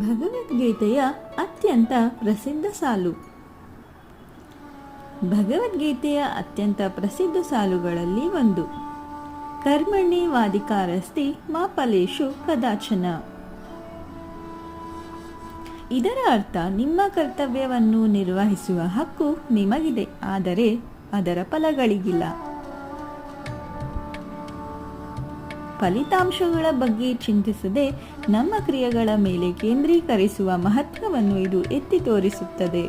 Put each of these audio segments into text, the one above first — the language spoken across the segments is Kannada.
ಭಗವದ್ಗೀತೆಯ ಅತ್ಯಂತ ಪ್ರಸಿದ್ಧ ಸಾಲು. ಭಗವದ್ಗೀತೆಯ ಅತ್ಯಂತ ಪ್ರಸಿದ್ಧ ಸಾಲುಗಳಲ್ಲಿ ಒಂದು. ಕರ್ಮಣಿ ವಾದಿಕಾರಸ್ತಿ ಮಾಪಲೇಶು ಕದಾಚನ. ಇದರ ಅರ್ಥ, ನಿಮ್ಮ ಕರ್ತವ್ಯವನ್ನು ನಿರ್ವಹಿಸುವ ಹಕ್ಕು ನಿಮಗಿದೆ, ಆದರೆ ಅದರ ಫಲಗಳಿಗಿಲ್ಲ. ಫಲಿತಾಂಶಗಳ ಬಗ್ಗೆ ಚಿಂತಿಸದೆ ನಮ್ಮ ಕ್ರಿಯೆಗಳ ಮೇಲೆ ಕೇಂದ್ರೀಕರಿಸುವ ಮಹತ್ವವನ್ನು ಇದು ಎತ್ತಿ ತೋರಿಸುತ್ತದೆ.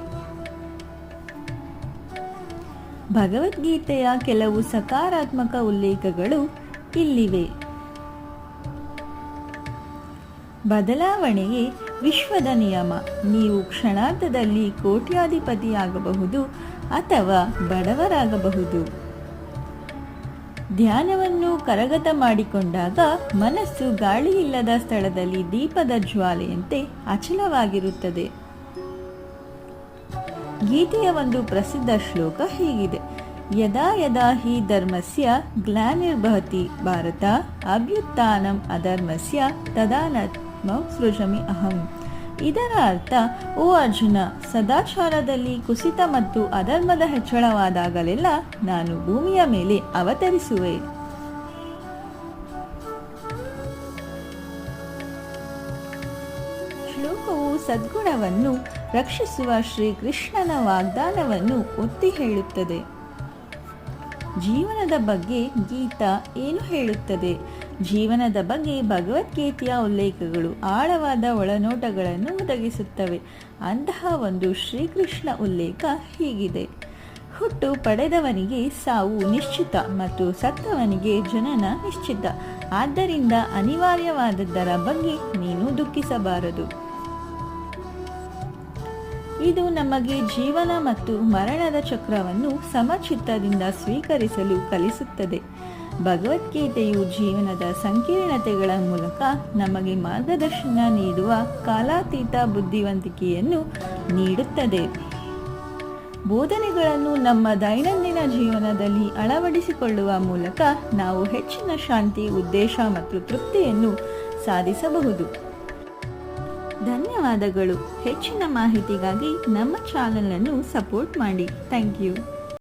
ಭಗವದ್ಗೀತೆಯ ಕೆಲವು ಸಕಾರಾತ್ಮಕ ಉಲ್ಲೇಖಗಳು ಇಲ್ಲಿವೆ. ಬದಲಾವಣೆಯೇ ವಿಶ್ವದ ನಿಯಮ. ನೀವು ಕ್ಷಣಾರ್ಧದಲ್ಲಿ ಕೋಟ್ಯಾಧಿಪತಿಯಾಗಬಹುದು ಅಥವಾ ಬಡವರಾಗಬಹುದು. ಧ್ಯಾನವನ್ನು ಕರಗತ ಮಾಡಿಕೊಂಡಾಗ ಮನಸ್ಸು ಗಾಳಿಯಿಲ್ಲದ ಸ್ಥಳದಲ್ಲಿ ದೀಪದ ಜ್ವಾಲೆಯಂತೆ ಅಚಲವಾಗಿರುತ್ತದೆ. ಗೀತೆಯ ಒಂದು ಪ್ರಸಿದ್ಧ ಶ್ಲೋಕ ಹೀಗಿದೆ. ಯದಾ ಯದಾ ಹಿ ಧರ್ಮಸ್ಯ ಗ್ಲಾನಿರ್ಭವತಿ ಭಾರತ, ಅಭ್ಯುತ್ಥಾನಂ ಅಧರ್ಮಸ್ಯ ತದಾನತ್ಮ ಸೃಜಮಿ ಅಹಂ. ಇದರ ಅರ್ಥ, ಓ ಅರ್ಜುನ, ಸದಾಚಾರದಲ್ಲಿ ಕುಸಿತ ಮತ್ತು ಅಧರ್ಮದ ಹೆಚ್ಚಳವಾದಾಗಲೆಲ್ಲ ನಾನು ಭೂಮಿಯ ಮೇಲೆ ಅವತರಿಸುವೆ. ಶ್ಲೋಕವು ಸದ್ಗುಣವನ್ನು ರಕ್ಷಿಸುವ ಶ್ರೀಕೃಷ್ಣನ ವಾಗ್ದಾನವನ್ನು ಒತ್ತಿ ಹೇಳುತ್ತದೆ. ಜೀವನದ ಬಗ್ಗೆ ಗೀತಾ ಏನು ಹೇಳುತ್ತದೆ? ಜೀವನದ ಬಗ್ಗೆ ಭಗವದ್ಗೀತೆಯ ಉಲ್ಲೇಖಗಳು ಆಳವಾದ ಒಳನೋಟಗಳನ್ನು ಒದಗಿಸುತ್ತವೆ. ಅಂತಹ ಒಂದು ಶ್ರೀಕೃಷ್ಣ ಉಲ್ಲೇಖ ಹೀಗಿದೆ. ಹುಟ್ಟು ಪಡೆದವನಿಗೆ ಸಾವು ನಿಶ್ಚಿತ ಮತ್ತು ಸತ್ತವನಿಗೆ ಜನನ ನಿಶ್ಚಿತ. ಆದ್ದರಿಂದ ಅನಿವಾರ್ಯವಾದದ್ದರ ಬಗ್ಗೆ ನೀನು ದುಃಖಿಸಬಾರದು. ಇದು ನಮಗೆ ಜೀವನ ಮತ್ತು ಮರಣದ ಚಕ್ರವನ್ನು ಸಮಚಿತ್ತದಿಂದ ಸ್ವೀಕರಿಸಲು ಕಲಿಸುತ್ತದೆ. ಭಗವದ್ಗೀತೆಯು ಜೀವನದ ಸಂಕೀರ್ಣತೆಗಳ ಮೂಲಕ ನಮಗೆ ಮಾರ್ಗದರ್ಶನ ನೀಡುವ ಕಾಲಾತೀತ ಬುದ್ಧಿವಂತಿಕೆಯನ್ನು ನೀಡುತ್ತದೆ. ಬೋಧನೆಗಳನ್ನು ನಮ್ಮ ದೈನಂದಿನ ಜೀವನದಲ್ಲಿ ಅಳವಡಿಸಿಕೊಳ್ಳುವ ಮೂಲಕ ನಾವು ಹೆಚ್ಚಿನ ಶಾಂತಿ, ಉದ್ದೇಶ ಮತ್ತು ತೃಪ್ತಿಯನ್ನು ಸಾಧಿಸಬಹುದು. ಧನ್ಯವಾದಗಳು. ಹೆಚ್ಚಿನ ಮಾಹಿತಿಗಾಗಿ ನಮ್ಮ ಚಾನಲನ್ನು ಸಪೋರ್ಟ್ ಮಾಡಿ. Thank you.